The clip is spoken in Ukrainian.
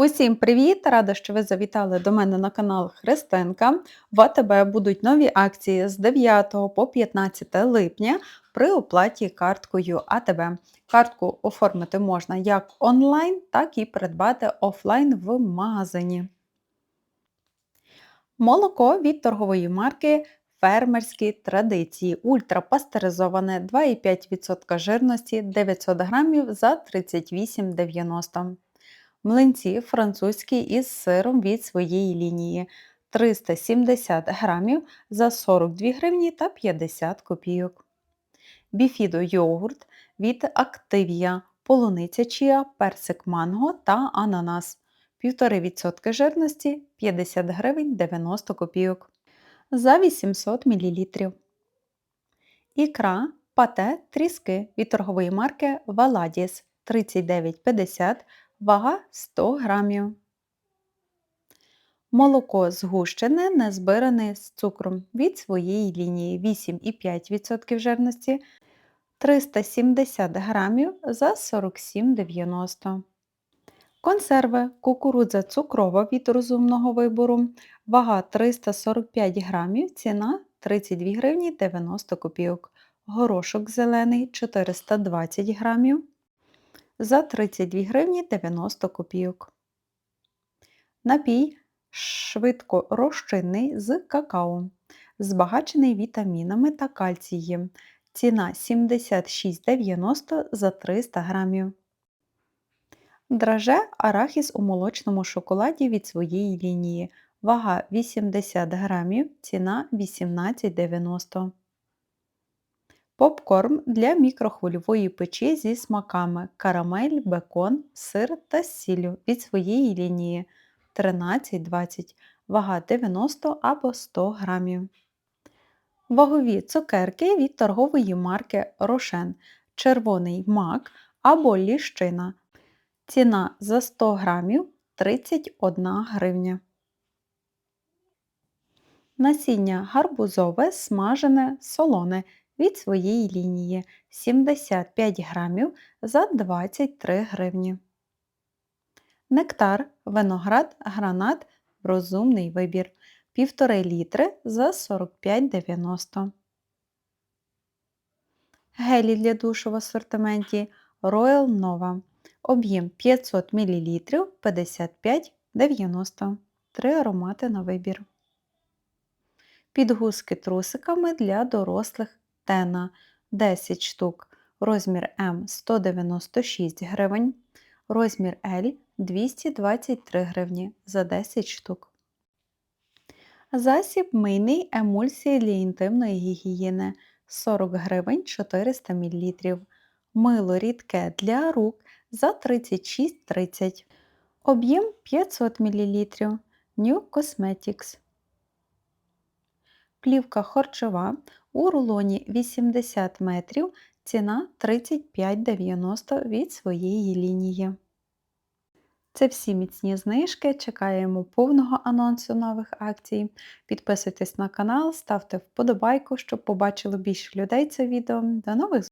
Усім привіт! Рада, що ви завітали до мене на канал Христинка. В АТБ будуть нові акції з 9 по 15 липня при оплаті карткою АТБ. Картку оформити можна як онлайн, так і придбати офлайн в магазині. Молоко від торгової марки Фермерські традиції. Ультрапастеризоване 2,5% жирності 900 грамів за 38,90 Млинці французькі із сиром від своєї лінії 370 грамів за 42 гривні та 50 копійок. Біфідо йогурт від Активія, полуниця чія, персик манго та ананас 1,5% жирності 50 гривень 90 копійок за 800 мл. Ікра пате тріски від торгової марки Валадіс 39,50 вага 100 грамів. Молоко згущене, не збиране з цукром від своєї лінії. 8,5% жирності. 370 грамів за 47,90 Консерви. Кукурудза цукрова від розумного вибору, вага 345 грамів, ціна 32 гривні 90 копійок. Горошок зелений 420 грамів за 32 гривні 90 копійок. Напій швидко розчинний з какао, збагачений вітамінами та кальцієм. Ціна 76,90 за 300 грамів. Драже арахіс у молочному шоколаді від своєї лінії. Вага 80 грамів, ціна 18,90 Попкорн для мікрохвильової печі зі смаками карамель, бекон, сир та сіллю від своєї лінії 13-20, вага 90 або 100 грамів. Вагові цукерки від торгової марки Рошен, червоний мак або ліщина. Ціна за 100 грамів 31 гривня. Насіння гарбузове, смажене, солоне від своєї лінії 75 грамів за 23 гривні. Нектар, виноград, гранат, розумний вибір 1,5 літри за 45,90. Гелі для душу в асортименті Royal Nova. Об'єм 500 мл 55,90. Три аромати на вибір. Підгузки трусиками для дорослих Тена 10 штук, розмір М 196 гривень, розмір L 223 гривні за 10 штук. Засіб мийний емульсії для інтимної гігієни 40 гривень 400 мл. Мило рідке для рук за 36,30 Об'єм 500 мл. New Cosmetics. Плівка харчова у рулоні 80 метрів, ціна 35,90 від своєї лінії. Це всі міцні знижки. Чекаємо повного анонсу нових акцій. Підписуйтесь на канал, ставте вподобайку, щоб побачило більше людей це відео. До нових зустрічей!